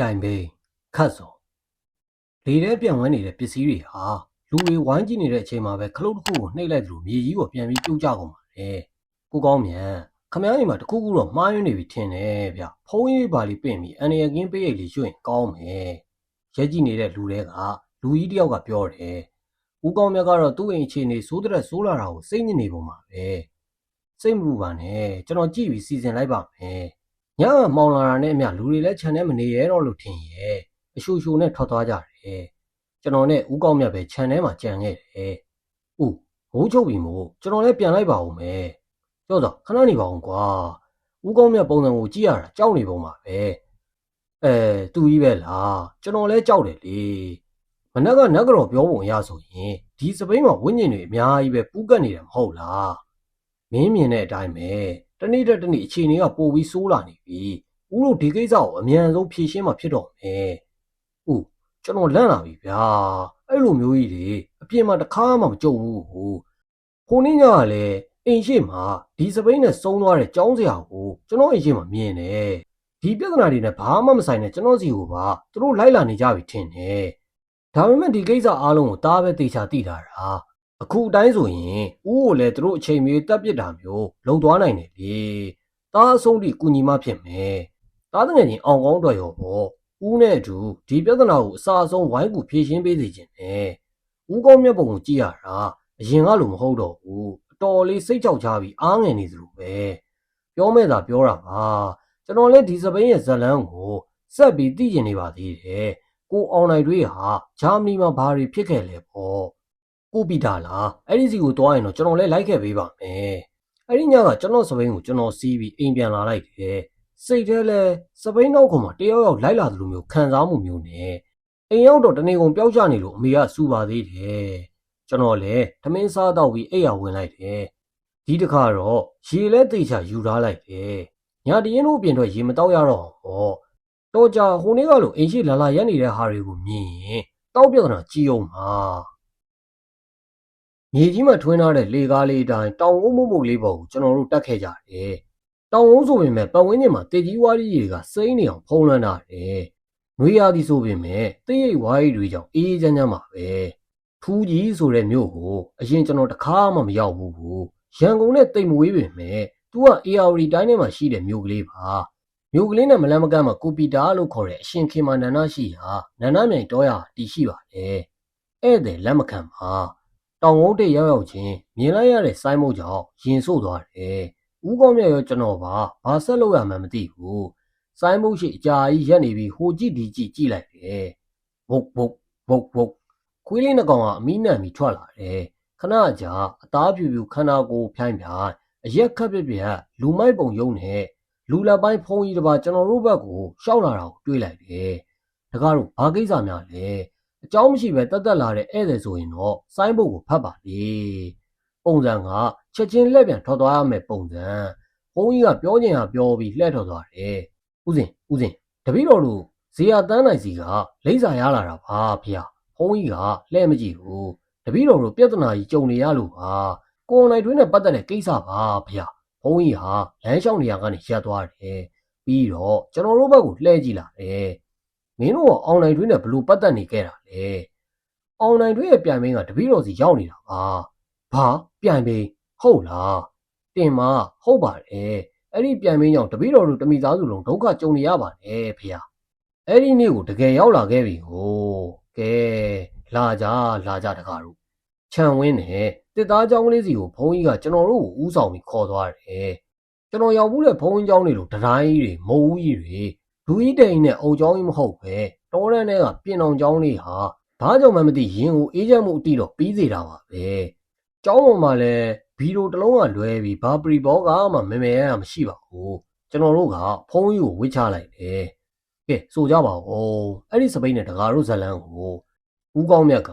ပြိုင်ပိန်ခတ်စော်လေထဲပြန်ဝဲနေတဲ့ပစ္စည်းတွေဟာလူတွေဝိုင်းကြည့်နေတဲ့အချိန်မှာပဲခလုတ်တစ်ခုကိုနှိပ်လိုက်သလိုမြေကြီးကိုပြန်ပြီးပြုတ်ကျကုန်ပါတယ်ကိုကောင်းမြန်ခမ ्या အိမ်မှာတစ်ခုခုတော့မှားယွင်းနေပြီထင်တယ်ဗျဖုံးရေးပါလေးပင့်ပြီးအန်ရကင်းပေးရိတ်လေးရွှင့်ကောင်းမယ်ရက်ကြည့်နေတဲ့လူတွေကလူကြီးတယောက်ကပြောတယ်ဦးကောင်းမြတ်ကတော့သူ့အိမ်အခြေအနေစိုးတဲ့စိုးလာတာကိုစိတ်ညစ်နေပုံပါပဲစိတ်မပူပါနဲ့ကျွန်တော်ကြည့်ပြီးစီစဉ်လိုက်ပါမယ် ညကမောင်လာတာနဲ့အမျှလူတွေလည်းခြံထဲမနေရတော့လို့ထင်ရဲ့အရှူရှူနဲ့ထွက်သွားကြတယ်ကျွန်တော်နဲ့ဦးကောင်းမြတ်ပဲခြံထဲမှာကြံခဲ့တယ်။ဦးမိုးချုပ်ပြီမို့ကျွန်တော်လည်းပြန်လိုက်ပါဦးမယ်။ကြောက်တော့ခဏနေပါဦးကွာ။ဦးကောင်းမြတ်ပုံစံကိုကြည့်ရတာကြောက်နေပုံပါပဲ။အဲသူကြီးပဲလားကျွန်တော်လည်းကြောက်တယ်လေ။မနက်ကနက်ကတော့ပြောပုံရဆိုရင်ဒီစပိန်မှာဝိညာဉ်တွေအများကြီးပဲပူးကတ်နေတယ်မဟုတ်လား။မင်းမြင်တဲ့အတိုင်းပဲ တနေ့တက်တနေ့အခြေအနေကပိုပြီးဆိုးလာနေပြီ။ဦးတို့ဒီကိစ္စကိုအမြန်ဆုံးဖြေရှင်းမှဖြစ်တော့မယ်။ဦးကျွန်တော်လန့်လာပြီဗျာ။အဲ့လိုမျိုးကြီးတွေအပြင်မှာတစ်ခါမှမကြုံဘူးဟို။ဟိုနေ့ညကလည်းအိမ်ရှိမှာဒီစပိန်နဲ့စုံသွားတဲ့ចောင်းစရာကိုကျွန်တော်အိမ်ရှိမှာမြင်တယ်။ဒီပြဿနာတွေနဲ့ဘာမှမဆိုင်တဲ့ကျွန်တော်စီကိုပါသူတို့လိုက်လာနေကြပြီထင်တယ်။ဒါပေမဲ့ဒီကိစ္စအားလုံးကိုတားပဲတေချာသိတာတာ။ အခုအတိုင်းဆိုရင်ဦးကိုလည်းသူတို့အချိန်မြေတက်ပစ်တာမျိုးလုံသွားနိုင်တယ်လေ။တားအဆုံးထိကုညီမဖြစ်မယ်။တားတငယ်ချင်းအောင်ကောင်းအတွက်ရောပေါ့။ဦးနဲ့အတူဒီပြဿနာကိုအစာအဆုံးဝိုင်းကူဖြေရှင်းပေးစေချင်တယ်။ဦးကောင်းမြတ်ပုံကိုကြည့်ရတာအရင်ကလိုမဟုတ်တော့ဘူး။အတော်လေးစိတ်ကြောက်ကြပြီးအားငယ်နေသလိုပဲ။ပြောမဲ့သာပြောတာပါ။ကျွန်တော်လည်းဒီစပိန်ရဲ့ဇတ်လန်းကိုစက်ပြီးသိကျင်နေပါသေးတယ်။ကိုအောင်နိုင်တွေးဟာဂျာမနီမှာဘာတွေဖြစ်ခဲ့လဲပေါ့။ ကိုပီတာလားအဲ့ဒီစီကိုတွားရင်တော့ကျွန်တော်လည်းလိုက်ခဲ့ပေးပါမယ်အဲ့ဒီညကကျွန်တော်စပိန်ကိုကျွန်တော်စီးပြီးအိမ်ပြန်လာလိုက်တယ်စိတ်ထဲလဲစပိန်နောက်ကမှတယောက်ယောက်လိုက်လာသလိုမျိုးခံစားမှုမျိုးနဲ့အိမ်ရောက်တော့တနေကုန်ပျောက်ကျနေလို့အမေကစူပါသေးတယ်ကျွန်တော်လည်းသမင်းစားတော့ပြီးအိပ်ရဝင်လိုက်တယ်ဒီတစ်ခါတော့ရေလဲတေချာယူထားလိုက်တယ်ညာတရင်တို့အပြင်တော့ရေမတောက်ရတော့ဟောတော့ကြဟိုနေ့ကလိုအိမ်ရှိလာလာရက်နေတဲ့ဟာတွေကိုမြင်ရင်တောက်ပြဿနာကြီးအောင်ပါ မြေကြီးမှာထွင်းထားတဲ့လေကားလေးအတိုင်းတောင်ဝုံမုံမုံလေးပေါ်ကိုကျွန်တော်တို့တက်ခဲ့ကြတယ်။တောင်ဝုံဆိုပေမဲ့ပတ်ဝန်းကျင်မှာတေကြီးဝါးကြီးတွေကစိမ့်နေအောင်ဖုံးလွှမ်းထားတယ်။နွေရာသီဆိုပေမဲ့တေးရိပ်ဝါးကြီးတွေကြောင့်အေးအေးချမ်းချမ်းပါပဲ။ထူးကြီးဆိုတဲ့မြို့ကိုအရင်ကျွန်တော်တခါမှမရောက်ဘူးဘူး။ရန်ကုန်နဲ့တိမ်မဝေးပေမဲ့သူက AR တိုင်းထဲမှာရှိတဲ့မြို့ကလေးပါ။မြို့ကလေးနဲ့မလန်းမကန့်မှာကိုပီတာလို့ခေါ်တဲ့အရှင်ခေမာနန္ဒရှိဟာနန္ဒမြိုင်တော်ရတည်ရှိပါတယ်။ဧည့်သည်လက်မခံပါ တောင်ဝုန်းတိတ်ရောက်ရောက်ချင်းမြင်လိုက်ရတဲ့စိုင်းမုတ်ကြောင့်ရင်ဆို့သွားတယ်။ဦးကောင်းမြတ်ရောကျွန်တော်ပါဘာဆက်လုပ်ရမှန်းမသိဘူး။စိုင်းမုတ်ရှိအကြာကြီးရက်နေပြီးဟိုကြည့်ဒီကြည့်ကြည့်လိုက်တယ်။ဘုတ်ဘုတ်ဘုတ်ဘုတ်ခွေးလေးနှစ်ကောင်ကအမီးနံပြီးထွက်လာတယ်။ခဏကြာအသားပြူပြူခန္ဓာကိုယ်ဖြိုင်းဖြိုင်းအရက်ခက်ပြက်ပြက်လူမိုက်ပုံယုံနဲ့လူလက်ပိုင်းဖုံးကြီးတစ်ပါးကျွန်တော်တို့ဘက်ကိုရှောက်လာတာကိုတွေးလိုက်တယ်။တကားတို့ဘာကိစ္စများလဲ။ အကြောင်းမရှိပဲတက်တက်လာတဲ့ဧည့်သည်ဆိုရင်တော့ဆိုင်းဘုတ်ကိုဖတ်ပါလေပုံစံကချက်ချင်းလက်ပြန်ထွက်သွားရမယ်ပုံစံဘုန်းကြီးကပြောချင်တာပြောပြီးလှည့်ထွက်သွားတယ်ဥစဉ်ဥစဉ်တပည့်တော်တို့ဇေယတန်းနိုင်စီကလိမ့်စာရလာတာပါဖေ။ဘုန်းကြီးကလှဲ့မကြည့်ဘူး။တပည့်တော်တို့ပြဿနာကြီးကြုံနေရလို့ပါ။ကိုယ်နိုင်တွင်းနဲ့ပတ်သက်တဲ့ကိစ္စပါဖေ။ဘုန်းကြီးဟာလမ်းလျှောက်နေရကနေရပ်သွားတယ်။ပြီးတော့ကျွန်တော်တို့ဘက်ကိုလှဲ့ကြည့်လာတယ် မင်းတို့ကအောင်နိုင်တွင်းနဲ့ဘလို့ပတ်သက်နေခဲ့တာလဲအောင်နိုင်တွင်းရဲ့ပြန်မင်းကတပည့်တော်စီရောက်နေတာပါဘာပြန်မင်းဟုတ်လားတင်မဟုတ်ပါတယ်အဲ့ဒီပြန်မင်းကြောင့်တပည့်တော်တို့တမိသားစုလုံးဒုက္ခကြုံနေရပါတယ်ဖေဟာအဲ့ဒီနေ့ကိုတကယ်ရောက်လာခဲ့ပြီဟိုကဲလာကြလာကြတကားတို့ခြံဝင်းနဲ့တစ်သားเจ้าကလေးစီကိုဘုန်းကြီးကကျွန်တော်တို့ကိုဥဆောင်ပြီးခေါ်သွားတယ်ကျွန်တော်ရောက်ဘူးတဲ့ဘုန်းကြီးเจ้าနေလို့ဒတိုင်းကြီးတွေမုံကြီးတွေ လူကြီးတိန်နဲ့အုံချောင်းကြီးမဟုတ်ပဲတောရန်ထဲကပြင်အောင်ချောင်းလေးဟာဘာကြောင့်မှမသိရင်ကိုအေးချမ်းမှုအတိတော့ပြီးစေတာပါပဲ။ကျောင်းပေါ်မှာလည်းဗီဒီယိုတစ်လုံးကလွဲပြီးဘာပရီဘောကမှမမေရမရှိပါဘူး။ကျွန်တော်တို့ကဖုန်းကြီးကိုဝစ်ချလိုက်တယ်။ကဲဆိုကြပါဦး။အဲ့ဒီစပိန်နဲ့တကားတို့ဇလန်ကိုဦးကောင်းမြတ်က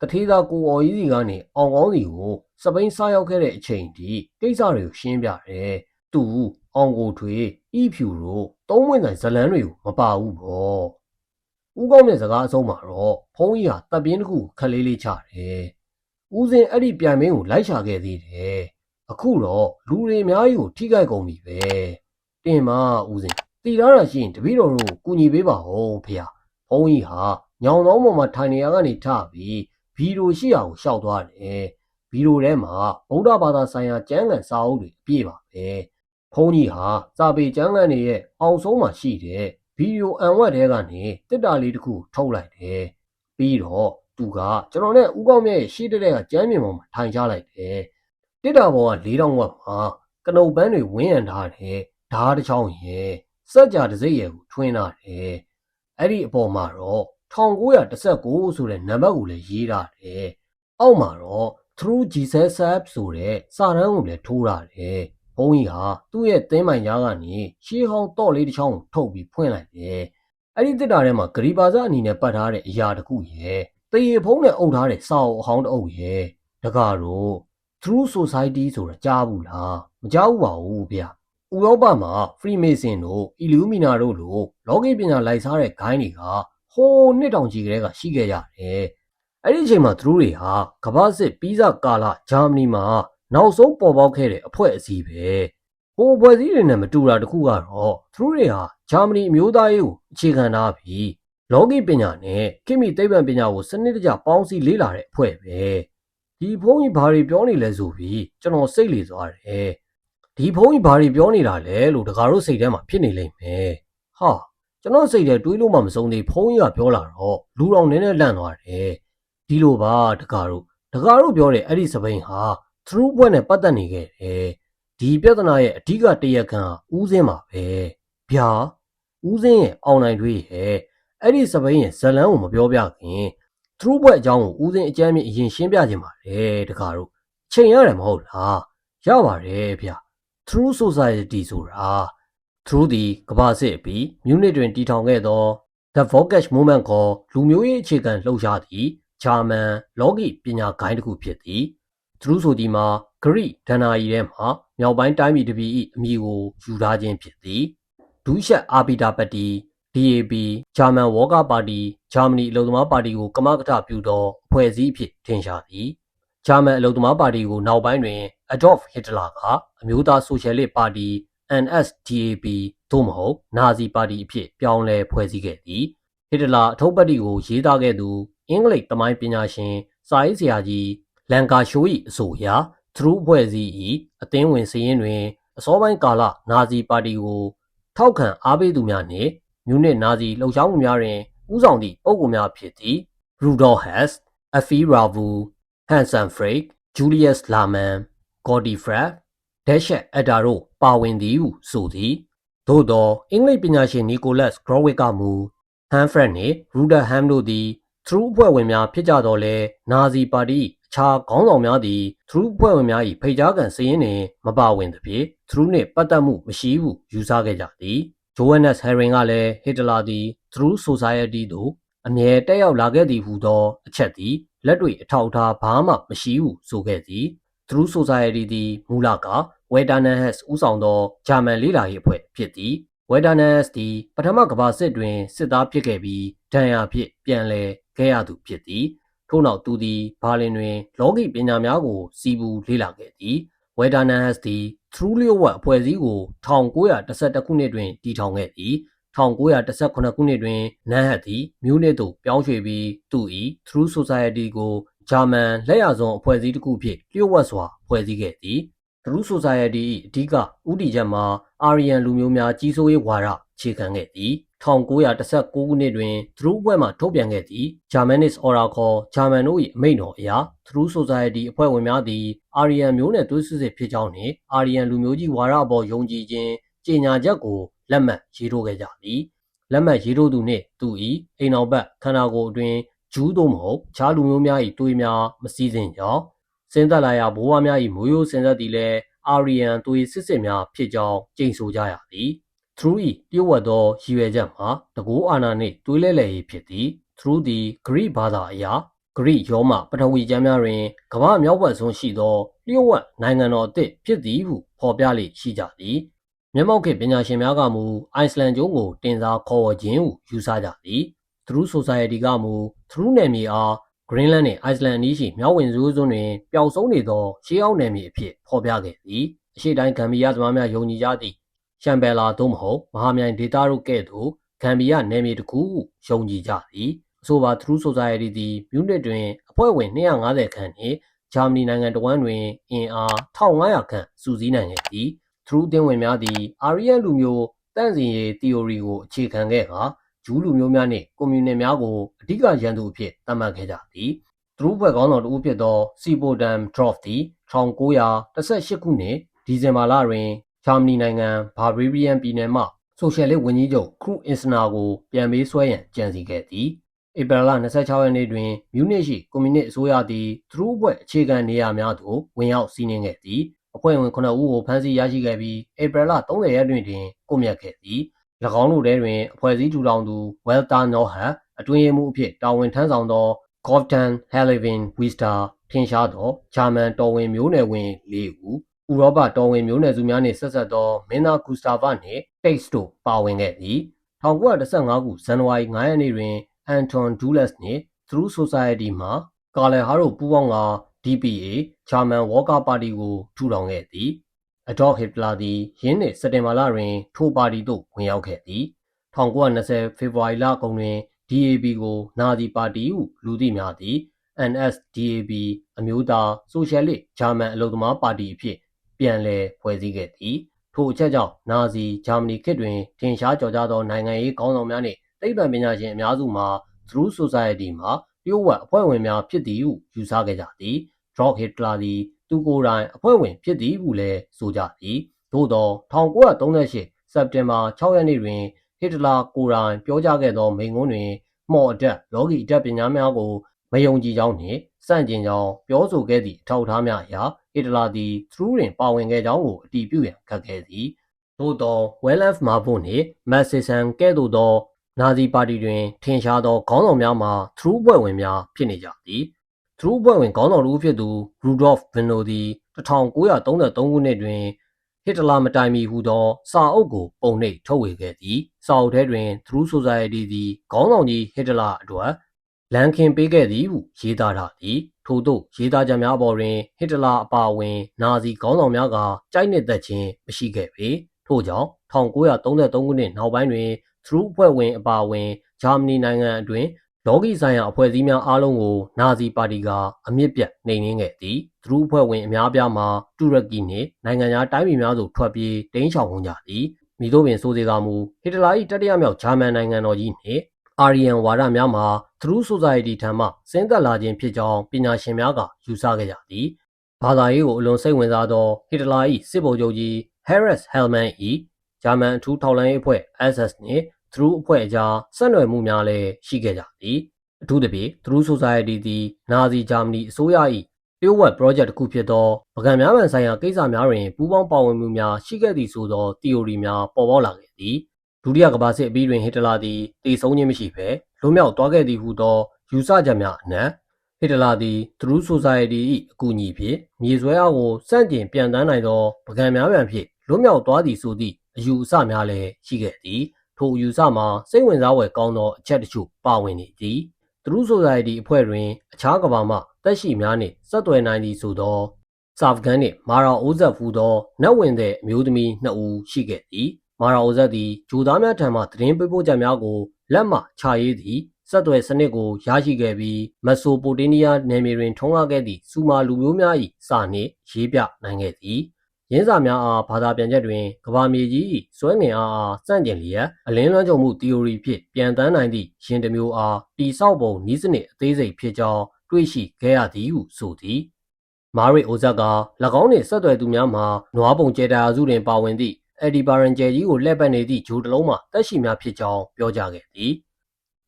တထေးသားကိုအော်ကြီးစီကနေအောင်ကောင်းစီကိုစပိန်စားရောက်ခဲ့တဲ့အချိန်ဒီကိစ္စတွေကိုရှင်းပြတယ်။သူ အောင်ကိုထွေဤဖြူတို့သုံးဝင်ဆိုင်ဇလန်းတွေကိုမပါဘူးပေါ့ဦးကောင်းမြတ်စကားအဆုံးမှာတော့ဖုန်းကြီးဟာတပ်ပြင်းတစ်ခုခက်လေးလေးချတယ်ဦးစင်အဲ့ဒီပြန်မင်းကိုလိုက်ရှာခဲ့သေးတယ်အခုတော့လူတွေအများကြီးကိုထိခိုက်ကုန်ပြီပဲတင်မဦးစင်တတည်ထားတာရှိရင်တပည့်တော်တို့ကူညီပေးပါဦးဖေ။ဘုန်းကြီးဟာညောင်သောပေါ်မှာထိုင်နေရကနေထပြီးဗီဒီယိုရှိရာကိုရှောက်သွားတယ်။ဗီဒီယိုထဲမှာဗုဒ္ဓဘာသာဆိုင်ရာကျမ်းဂန်စာအုပ်တွေအပြည့်ပါပဲ။ ဘုန်းကြီးဟာစာပေကျမ်းဂန်တွေရဲ့အောင်ဆုံးမှာရှိတဲ့ဗီဒီယိုအန်ဝက်တဲကနေတစ်တာလေးတစ်ခုထုတ်လိုက်တယ်။ပြီးတော့သူကကျွန်တော်နဲ့ဦးကောင်းမြတ်ရဲ့ရှေ့တဲ့ကကျမ်းမြေပေါ်မှာထိုင်ချလိုက်တယ်။တစ်တာပေါ်က၄တောင်ဝက်မှာကနုတ်ပန်းတွေဝင်းရံထားတယ်။ဓားတစ်ချောင်းရဲ့စက်ကြတစ်စိမ့်ရဲ့ကိုထွင်းထားတယ်။အဲ့ဒီအပေါ်မှာတော့1919ဆိုတဲ့နံပါတ်ကိုလည်းရေးထားတယ်။အောက်မှာတော့ Through Jesus App ဆိုတဲ့စာတန်းကိုလည်းထိုးထားတယ်။ ဘုန်းကြီးဟာသူ့ရဲ့သင်းမိုင်ကြားကနေရှေးဟောင်းတော့လေးတစ်ချောင်းကိုထုတ်ပြီးဖွင့်လိုက်တယ်။အဲ့ဒီတစ်တာထဲမှာဂရီပါဇအနီနဲ့ပတ်ထားတဲ့အရာတစ်ခုရဲ့တရေဖုံးနဲ့အုပ်ထားတဲ့စာအုပ်အဟောင်းတစ်အုပ်ရဲ့တကားတော့ True Society ဆိုတာကြားဘူးလားမကြားဘူးပါဘူးဗျာဥရောပမှာ Freemason တို့ Illumina တို့လိုလောကီပညာလိုက်စားတဲ့ဂိုင်းတွေကဟိုးနှစ်တောင်ကြီးကလေးကရှိခဲ့ကြတယ်အဲ့ဒီအချိန်မှာသူတို့တွေဟာကမ္ဘာစစ်ပြီးစားကာလဂျာမနီမှာ နောက်ဆုံးပေါ်ပေါက်ခဲ့တဲ့အဖွဲ့အစည်းပဲဟိုအဖွဲ့အစည်းတွေနဲ့မတူတာတခုကတော့သူတို့တွေဟာဂျာမနီအမျိုးသားရေးကိုအခြေခံထားပြီးလောကီပညာနဲ့ကိမိသိပ္ပံပညာကိုစနစ်တကျပေါင်းစည်းလေ့လာတဲ့အဖွဲ့ပဲဒီဘုန်းကြီးဘာတွေပြောနေလဲဆိုပြီးကျွန်တော်စိတ်လေသွားတယ်ဒီဘုန်းကြီးဘာတွေပြောနေတာလဲလို့တကားတို့စိတ်ထဲမှာဖြစ်နေလိမ့်မယ်ဟာကျွန်တော်စိတ်ထဲတွေးလို့မှမစုံသေးဘုန်းကြီးကပြောလာတော့လူတော်နည်းနည်းလန့်သွားတယ်ဒီလိုပါတကားတို့တကားတို့ပြောတဲ့အဲ့ဒီစပိန်ဟာ true ဘွဲ့နဲ့ပတ်သက်နေခဲ့တယ်ဒီပြဿနာရဲ့အဓိကတရခံကဦးစင်းပါပဲဗျာဦးစင်းရဲ့အောင်နိုင်တွေးရဲ့အဲ့ဒီစပိန်ရဲ့ဇလန်းကိုမပြောပြခင် true ဘွဲ့အကြောင်းကိုဦးစင်းအကြမ်းမြင့်အရင်ရှင်းပြခြင်းပါတယ်တကားတို့ချိန်ရတယ်မဟုတ်လားရပါတယ်ဗျာ True Society ဆိုတာ True ဒီကမ္ဘာစစ်အပြီး Munich တွင်တည်ထောင်ခဲ့သော The Volkswagen Movement ခေါ်လူမျိုးရေးအခြေခံလှုပ်ရှားသည့်ဂျာမန်လောကီပညာဂိုင်းတစ်ခုဖြစ်သည် True ဆိုဒီမှာဂရိဒဏ္ဍာရီထဲမှာမြောက်ပိုင်းတိုင်းပြည်တစ်ပြည်၏အမည်ကိုယူထားခြင်းဖြစ်သည်ဒူးရှက်အာပီတာပတီ DAB ဂျာမန်ဝေါကပါတီဂျာမနီအလုံသမားပါတီကိုကမကထပြုသောအဖွဲ့အစည်းအဖြစ်ထင်ရှားသည်ဂျာမန်အလုံသမားပါတီကိုနောက်ပိုင်းတွင် Adolf Hitler ကအမျိုးသားဆိုရှယ်လစ်ပါတီ NSDAP သို့မဟုတ်နာဇီပါတီအဖြစ်ပြောင်းလဲဖွဲ့စည်းခဲ့သည်ဟစ်တလာအထုပ်ပတ်တီကိုရေးသားခဲ့သူအင်္ဂလိပ်သမိုင်းပညာရှင်စာရေးဆရာကြီး လန်ကာရှိုး၏အဆိုအရ True ဖွဲ့စည်း၏အသင်းဝင်စည်းရင်းတွင်အစောပိုင်းကာလနာဇီပါတီကိုထောက်ခံအားပေးသူများနှင့်မြူနစ်နာဇီလှုပ်ရှားမှုများတွင်ဦးဆောင်သည့်ပုဂ္ဂိုလ်များဖြစ်သည့် Rudolf Hess, Afi Ravu, Hansen Frick, Julius Laman, Godifred, Dashet Adder တို့ပါဝင်သည်ဟုဆိုသည်သို့သောအင်္ဂလိပ်ပညာရှင်နီကိုလတ်ဂရောဝစ်ကမူဟန်ဖရက်နှင့်ရူဒါဟမ်တို့သည် True အဖွဲ့ဝင်များဖြစ်ကြတော့လဲနာဇီပါတီ အခြားခေါင်းဆောင်များသည် True အဖွဲ့ဝင်များ၏ဖိတ်ကြားခံစည်ရင်းနှင့်မပါဝင်သဖြင့် True နှင့်ပတ်သက်မှုမရှိဟုယူဆခဲ့ကြသည်ဂျိုဝနက်ဟယ်ရင်ကလည်းဟစ်တလာသည် True Society သို့အမြဲတက်ရောက်လာခဲ့သည်ဟူသောအချက်သည်လက်တွေ့အထောက်အထားဘာမှမရှိဟုဆိုခဲ့သည် True Society သည်မူလက Weterness ဦးဆောင်သောဂျာမန်လေးလာရေးအဖွဲ့ဖြစ်သည် Weterness သည်ပထမကမ္ဘာစစ်တွင်စစ်သားဖြစ်ခဲ့ပြီးဒဏ်ရာဖြင့်ပြန်လည်ခဲ့ရသူဖြစ်သည် ထို့နောက်သူသည်ဘာလင်တွင် လောကီပညာများကို စီးပူးလေ့လာခဲ့သည် Weterness သည် True လျှို့ဝှက်အဖွဲ့အစည်းကို1912ခုနှစ်တွင်တည်ထောင်ခဲ့သည်1918ခုနှစ်တွင်နန်းဟတ်သည်မြို့နှင့်သို့ပြောင်းရွှေ့ပြီးသူ၏ True Society ကိုဂျာမန်လက်ရဆုံးအဖွဲ့အစည်းတစ်ခုဖြင့်လျှို့ဝှက်စွာဖွဲ့စည်းခဲ့သည် True Society ၏အဓိကဥတီချက်မှာအာရီယန်လူမျိုးများကြီးစိုးရေးဝါဒခြေခံခဲ့သည် 1919ခုနှစ်တွင် True ဘွဲ့မှထုတ်ပြန်ခဲ့သည့် Germanist Oracle ဂျာမန်တို့၏အမိန့်တော်အရ True Society အဖွဲ့ဝင်များသည်အာရီယန်မျိုးနွယ်သွေးစစ်စစ်ဖြစ်ကြောင်းနှင့်အာရီယန်လူမျိုးကြီးဝါဒအပေါ်ယုံကြည်ခြင်းကြေညာချက်ကိုလက်မှတ်ရေးထိုးခဲ့ကြသည်လက်မှတ်ရေးထိုးသူနှင့်သူ၏အိမ်အောင်ဘက်ခန္ဓာကိုယ်အတွင်းဂျူးသို့မဟုတ်ခြားလူမျိုးများ၏တွေးများမစည်းစိမ်ကြောင်းစင်သက်လာရာဘိုးဘွားများ၏မိုးရိုးစင်သက်သည်လည်းအာရီယန်တွေးစစ်စစ်များဖြစ်ကြောင်းကြိမ်ဆိုကြရသည် True ၏လျှို့ဝှက်သောရည်ရွယ်ချက်မှာတကူအာနာနှင့်တွေးလဲလဲရေးဖြစ်သည် True သည်ဂရိဘာသာအရာဂရိယောမပထဝီကျမ်းများတွင်ကမ္ဘာမြောက်ဘက်ဆုံးရှိသောလျှို့ဝှက်နိုင်ငံတော်အသစ်ဖြစ်သည်ဟုဖော်ပြလေ့ရှိကြသည်မျက်မှောက်ခေတ်ပညာရှင်များကမူအိုက်စလန်ကျွန်းကိုတင်စားခေါ်ဝေါ်ခြင်းဟုယူဆကြသည် True Society ကမူ True နယ်မြေအား Greenland နှင့် Iceland အနီးရှိမြောက်ဝင်ရိုးစွန်းတွင်ပျောက်ဆုံးနေသောရှေးဟောင်းနယ်မြေအဖြစ်ဖော်ပြခဲ့သည်အရှိတိုင်းဂမ်ဘီယာသမားများယုံကြည်ကြသည့် ရှမ်ဘယ်လာသို့မဟုတ်မဟာမြိုင်ဒေတာတို့ကဲ့သို့ဂမ်ဘီယာနယ်မြေတစ်ခုဟုယုံကြည်ကြသည်အဆိုပါ True Society သည်မြူနစ်တွင်အဖွဲ့ဝင်250ခန့်နှင့်ဂျာမနီနိုင်ငံတဝန်းတွင်အင်အား1500ခန့်စုစည်းနိုင်ခဲ့သည် True အသင်းဝင်များသည်အာရီယန်လူမျိုးတန့်စင်ရေး theory ကိုအခြေခံခဲ့ကာဂျူးလူမျိုးများနှင့်ကွန်မြူနစ်များကိုအဓိကရန်သူအဖြစ်သတ်မှတ်ခဲ့ကြသည်သူတို့ဘက်ကောင်းဆောင်တဦးဖြစ်သောစီပိုဒမ်ဒရော့ဖ်သည်1918ခုနှစ်ဒီဇင်ဘာလတွင် ဂျာမနီနိုင်ငံဘာဗေးရီယန်ပြည်နယ်မှဆိုရှယ်လစ်ဝန်ကြီးချုပ်ခရုအင်စနာကိုပြန်ပေးဆွဲရန်ကြံစည်ခဲ့သည်ဧပြီလ26ရက်နေ့တွင်မြူနစ်ရှိကွန်မြူနစ်အစိုးရသည်သူတို့ဘက်အခြေခံနေရာများသို့ဝင်ရောက်စီးနင်းခဲ့သည်အဖွဲ့ဝင်9ဦးကိုဖမ်းဆီးရရှိခဲ့ပြီးဧပြီလ30ရက်တွင်တွင်ကွပ်မျက်ခဲ့သည်၎င်းတို့ထဲတွင်အဖွဲ့အစည်းထူထောင်သူဝဲလ်တာနော်ဟန်အတွင်းရေးမှူးအဖြစ်တာဝန်ထမ်းဆောင်သော Gordon Helvin Wister ထင်ရှားသောဂျာမန်တော်ဝင်မျိုးနွယ်ဝင်၄ဦး ဥရောပတော်ဝင်မျိုးနွယ်စုများနှင့်ဆက်ဆက်သောမင်းသားဂူစတာဗနှင့်တိတ်စ်တို့ပါဝင်ခဲ့သည်1915ခုဇန်နဝါရီ9ရက်နေ့တွင်အန်ထွန်ဒူးလက်စ်နှင့် True Society မှကာလဟာတို့ပူးပေါင်းက DPA ဂျာမန်ဝေါ်ကာပါတီကိုထူထောင်ခဲ့သည်အဒေါ့ဟစ်တလာသည်ယင်းနှင့်စက်တင်ဘာလတွင်ထိုပါတီသို့ဝင်ရောက်ခဲ့သည်1920ဖေဖော်ဝါရီလကုန်တွင် DAB ကိုနာဇီပါတီဟုလူသိများသည် NSDAP အမျိုးသားဆိုရှယ်လစ်ဂျာမန်အလုပ်သမားပါတီအဖြစ် ပြန်လည်ဖွဲ့စည်းခဲ့သည်ထိုအချက်ကြောင့်နာဇီဂျာမနီခေတ်တွင်ထင်ရှားကျော်ကြားသောနိုင်ငံရေးခေါင်းဆောင်များနှင့်သိပ္ပံပညာရှင်အများစုမှာ True Society မှာလျှို့ဝှက်အဖွဲ့ဝင်များဖြစ်သည်ဟုယူဆခဲ့ကြသည် Drog Hitler သည်သူကိုယ်တိုင်အဖွဲ့ဝင်ဖြစ်သည်ဟုလည်းဆိုကြသည်သို့သော1938စက်တင်ဘာ6ရက်နေ့တွင်ဟစ်တလာကိုယ်တိုင်ပြောကြားခဲ့သောမိန့်ခွန်းတွင်မော်အတက်လောကီအတက်ပညာများကို မယုံကြည်ကြောင်းနှင့်စန့်ကျင်ကြောင်းပြောဆိုခဲ့သည့်အထောက်အထားများအရဟစ်တလာသည်ထရူးတွင်ပါဝင်ခဲ့ကြောင်းကိုအတည်ပြုရန်ခက်ခဲသည်သို့သောဝဲလန်ဖ်မာဖို့နှင့်မက်ဆီဆန်ကဲ့သို့သောနာဇီပါတီတွင်ထင်ရှားသောခေါင်းဆောင်များမှာထရူးဘွဲ့ဝင်များဖြစ်နေကြသည်ထရူးဘွဲ့ဝင်ခေါင်းဆောင်လူဖြစ်သူရူဒေါ့ဖ်ဗင်နိုသည်1933ခုနှစ်တွင်ဟစ်တလာမတိုင်မီဟူသော စာအုပ်ကိုပုံနှိပ်ထုတ်ဝေခဲ့သည်စာအုပ်ထဲတွင် True Society သည်ခေါင်းဆောင်ကြီးဟစ်တလာအတွက် လန်ခင်ပေးခဲ့သည်ဟုရေးသားထားသည်ထို့သို့ရေးသားချက်များပေါ်တွင်ဟစ်တလာအပါအဝင် နာဇီခေါင်းဆောင်များကကြိုက်နှစ်သက်ခြင်းမရှိခဲ့ပေထို့ကြောင့်1933ခုနှစ်နောက်ပိုင်းတွင် True အဖွဲ့ဝင်အပါအဝင်ဂျာမနီနိုင်ငံအတွင်းလောကီဆိုင်ရာအဖွဲ့အစည်းများအားလုံးကိုနာဇီပါတီကအမြင့်ပြတ်နှိမ်နင်းခဲ့သည်သူတို့အဖွဲ့ဝင်အများပြားမှာတူရကီနှင့်နိုင်ငံသားတိုင်းပြည်များသို့ထွက်ပြေးတိမ်းရှောင်ကုန်ကြသည်မိတို့ပင်ဆိုစေကမူဟစ်တလာ၏တတိယမြောက်ဂျာမန်နိုင်ငံတော်ကြီးနှင့် အာရီယန်ဝါဒများမှာ True Society ထံမှဆင်းသက်လာခြင်းဖြစ်ကြောင်းပညာရှင်များကယူဆခဲ့ကြသည်ဘာသာရေးကိုအလွန်စိတ်ဝင်စားသောဟစ်တလာ၏စစ်ဗိုလ်ချုပ်ကြီး Harris Hellman ၏ဂျာမန်အထူးထောက်လှမ်းရေးအဖွဲ့ SS နှင့် True အဖွဲ့အကြားဆက်နွယ်မှုများလည်းရှိခဲ့ကြသည်အထူးသဖြင့် True Society သည်နာဇီဂျာမနီအစိုးရ၏လျှို့ဝှက် project တစ်ခုဖြစ်သောပကံများမှန်ဆိုင်ရာကိစ္စများတွင်ပူးပေါင်းပါဝင်မှုများရှိခဲ့သည်ဆိုသော theory များပေါ်ပေါက်လာခဲ့သည် ဒုတိယကမ္ဘာစစ်အပြီးတွင်ဟစ်တလာသည်တည်ဆုံးခြင်းမရှိဘဲလွတ်မြောက်သွားခဲ့သည်ဟုသောယူဆချက်များအနက်ဟစ်တလာသည် True Society ၏အကူအညီဖြင့်မြေဆွဲအားကိုစန့်ကျင်ပြန်တန်းနိုင်သောပကံများပြန်ဖြင့်လွတ်မြောက်သွားသည်ဆိုသည့်အယူအဆများလည်းရှိခဲ့သည်ထိုအယူဆမှာစိတ်ဝင်စားဖွယ်ကောင်းသောအချက်တချို့ပါဝင်နေသည်သူတို့ society အဖွဲ့တွင်အခြားကမ္ဘာမှတက်ရှိများနှင့်ဆက်သွယ်နိုင်သည်ဆိုသောဆာဖဂန်နှင့်မာရာအိုဇက်ဖူသောနတ်ဝင်တဲ့အမျိုးသမီးနှစ်ဦးရှိခဲ့သည် မာရာအိုဇက်သည်ဂျိုသားများထံမှသတင်းပေးပို့ချက်များကိုလက်မှချရေးသည်ဆက်သွယ်စနစ်ကိုရရှိခဲ့ပြီးမက်ဆိုပိုတေးနီးယားနယ်မြေတွင်ထုံးကားခဲ့သည့်စူမာလူမျိုးများ၏စာနှင့်ရေးပြနိုင်ခဲ့သည်ရင်းစာများအားဘာသာပြန်ချက်တွင်ကဘာမြေကြီး၏စွဲငင်အားအားစန့်ကျင်လျက်အလင်းလွှမ်းကြုံမှု theory ဖြင့်ပြန်တန်းနိုင်သည့်ရင်တစ်မျိုးအားတိဆောက်ပုံနည်းစနစ်အသေးစိတ်ဖြစ်ကြောင်းတွေ့ရှိခဲ့ရသည်ဟုဆိုသည်မာရီအိုဇက်က၎င်းနှင့်ဆက်သွယ်သူများမှာနွားပုံကျဲတာစုတွင်ပါဝင်သည့် အက်ဒီဘာရန်ကျယ်ကြီးကိုလှည့်ပတ်နေသည့်ဂျိုတလုံးမှတက်ရှိများဖြစ်ကြောင်းပြောကြားခဲ့သည်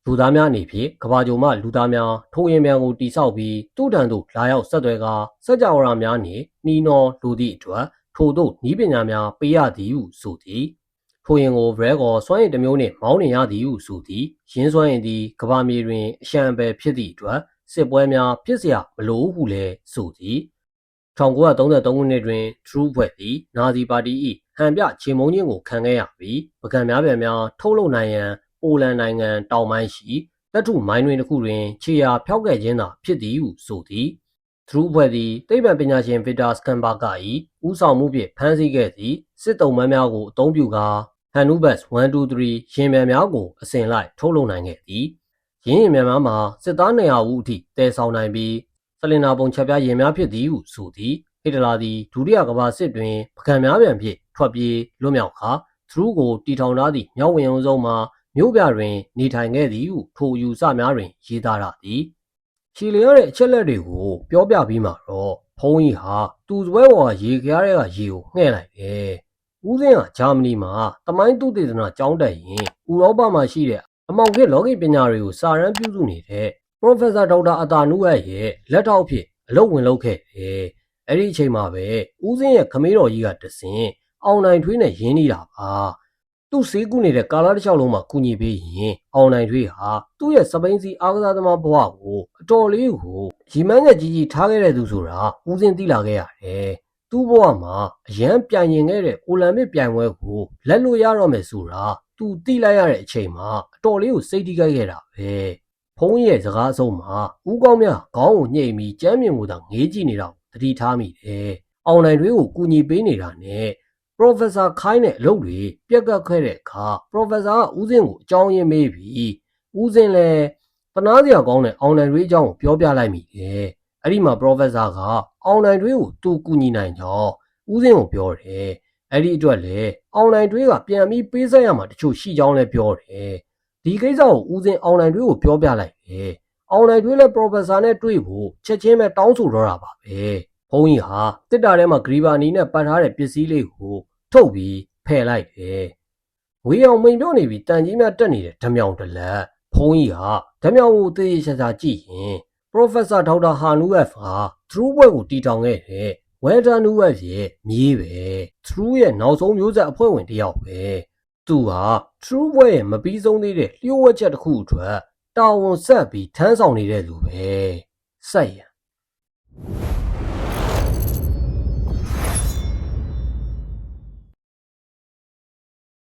လူသားများအနေဖြင့်ကဘာကြုံမှလူသားများထိုးရင်များကိုတိဆောက်ပြီးသူ့တန်သို့လာရောက်ဆက်သွယ်ကာစက်ကြဝဠာများနှင့်နှီးနောလူသည့်အတွက်ထို့သို့ဤပညာများပေးရသည်ဟုဆိုသည်ထိုရင်ကိုဗရဲကောစွမ်းရည်တစ်မျိုးနှင့်မောင်းနေရသည်ဟုဆိုသည်ရင်းစွမ်းရည်သည်ကဘာမြေတွင်အရှံပယ်ဖြစ်သည့်အတွက်စစ်ပွဲများဖြစ်เสียမလိုဟုလည်းဆိုသည်1933ခုနှစ်တွင် True ဖွဲ့သည်နာဇီပါတီ၏ ဟန်ပြချေမုန်းခြင်းကိုခံခဲ့ရပြီးပကံများပြန်များထုတ်လုပ်နိုင်ရန်ပိုလန်နိုင်ငံတောင်ပိုင်းရှိတပ်ထုမိုင်းတွင်တစ်ခုတွင်ခြေရာဖျောက်ခဲ့ခြင်းသာဖြစ်သည်ဟုဆိုသည် True ဘွဲ့သည်သိပ္ပံပညာရှင် Victor Skamberger ၏ဦးဆောင်မှုဖြင့်ဖမ်းဆီးခဲ့သည့်စစ်တုံးမန်းများကိုအသုံးပြုကာ Hanubus 123ရင်မြန်များကိုအစဉ်လိုက်ထုတ်လုပ်နိုင်ခဲ့သည်ရင်းရင်မြန်များမှာစစ်သား200ဦးအထိတည်ဆောင်နိုင်ပြီးစလင်နာပုံချက်ပြားရင်များဖြစ်သည်ဟုဆိုသည်ဟစ်တလာသည်ဒုတိယကမ္ဘာစစ်တွင်ပကံများပြန်ဖြင့် ထွက်ပြေးလွတ်မြောက်ခါ True ကိုတီထောင်ထားသည့်မြောက်ဝင်အောင်ဆုံးမှာမြို့ပြတွင် နေထိုင်ခဲ့သည်ဟုထိုအယူဆများတွင်ရေးသားရသည်ရှည်လျရတဲ့အချက်လက်တွေကိုပြောပြပြီးမှတော့ဖုန်းကြီးဟာသူ့စပွဲပေါ်ကရေခရားတဲ့ကရေကိုငှဲ့လိုက်တယ်။ဦးစင်းဟာဂျာမနီမှာတမိုင်းသူတေသနာကျောင်းတက်ရင်ဥရောပမှာရှိတဲ့အမောင်ခေတ်လောကီပညာတွေကိုစာရန်ပြုစုနေတဲ့ Professor ဒေါက်တာအတာနုရဲ့ရဲ့လက်ထောက်ဖြစ်အလုပ်ဝင်လုပ်ခဲ့တယ်။အဲ့ဒီအချိန်မှာပဲဦးစင်းရဲ့ခမေးတော်ကြီးကတဆင် အောင်နိုင်ထွေးနဲ့ရင်းနေတာပါ။သူ့စေးကူးနေတဲ့ကာလာတစ်လျှောက်လုံးမှာကူညီပေးရင်အောင်နိုင်ထွေးဟာသူ့ရဲ့စပိန်စီအားကစားသမားဘဝကိုအတော်လေးကိုရီမန်းချက်ကြီးကြီးထားခဲ့တဲ့သူဆိုတာဦးစင်းသိလာခဲ့ရတယ်။သူ့ဘဝမှာအရန်ပြိုင်ရင်ခဲ့တဲ့အိုလံပစ်ပြိုင်ပွဲကိုလက်လို့ရတော့မယ်ဆိုတာသူသိလိုက်ရတဲ့အချိန်မှာအတော်လေးကိုစိတ်ထိခိုက်ခဲ့တာပဲ။ဖုန်းကြီးရဲ့စကားအဆုံးမှာဦးကောင်းမြခေါင်းကိုညှိ့ပြီးကြမ်းမြင်ကိုသာငေးကြည့်နေတာကိုသတိထားမိတယ်။အောင်နိုင်ထွေးကိုကူညီပေးနေတာနဲ့ Professor ခိုင်းတဲ့အလုပ်တွေပြက်ကတ်ခဲ့တဲ့အခါ Professor ကဦးစင်းကိုအကြောင်းရင်းမေးပြီးဦးစင်းလည်းတနာစရာကောင်းတဲ့အောင်နိုင်တွေးအကြောင်းကိုပြောပြလိုက်မိတယ်။အဲ့ဒီမှာ Professor ကအောင်နိုင်တွေးကိုသူကူညီနိုင်ကြောင်းဦးစင်းကိုပြောတယ်။အဲ့ဒီအတွက်လည်းအောင်နိုင်တွေးကပြန်ပြီးပေးဆက်ရမှာတချို့ရှိကြောင်းလည်းပြောတယ်။ဒီကိစ္စကိုဦးစင်းအောင်နိုင်တွေးကိုပြောပြလိုက်တယ်။အောင်နိုင်တွေးလည်း Professor နဲ့တွေ့ဖို့ချက်ချင်းပဲတောင်းဆိုတော့တာပါပဲ။ဘုန်းကြီးဟာတစ်တာထဲမှာဂရီဘာနီနဲ့ပတ်ထားတဲ့ပစ္စည်းလေးကို ထုတ်ပြီးဖယ်လိုက်တယ်။ဝေအောင်မိန်ပြောနေပြီးတန်ကြီးများတက်နေတဲ့ဓမြောင်တလက်ဖုံးကြီးဟာဓမြောင်ကိုသေသေးချာချာကြည့်ရင် Professor ဒေါက်တာဟာနူဝက်ဟာ True ဘွဲ့ကိုတီထောင်ခဲ့တဲ့ Welder Nuwef ရဲ့မြေးပဲ True ရဲ့နောက်ဆုံးမျိုးဆက်အဖွဲ့ဝင်တစ်ယောက်ပဲသူဟာ True ဘွဲ့ရဲ့မပြီးဆုံးသေးတဲ့လျှို့ဝှက်ချက်တစ်ခုအတွက်တာဝန်ဆက်ပြီးထမ်းဆောင်နေတဲ့သူပဲဆက်ရံ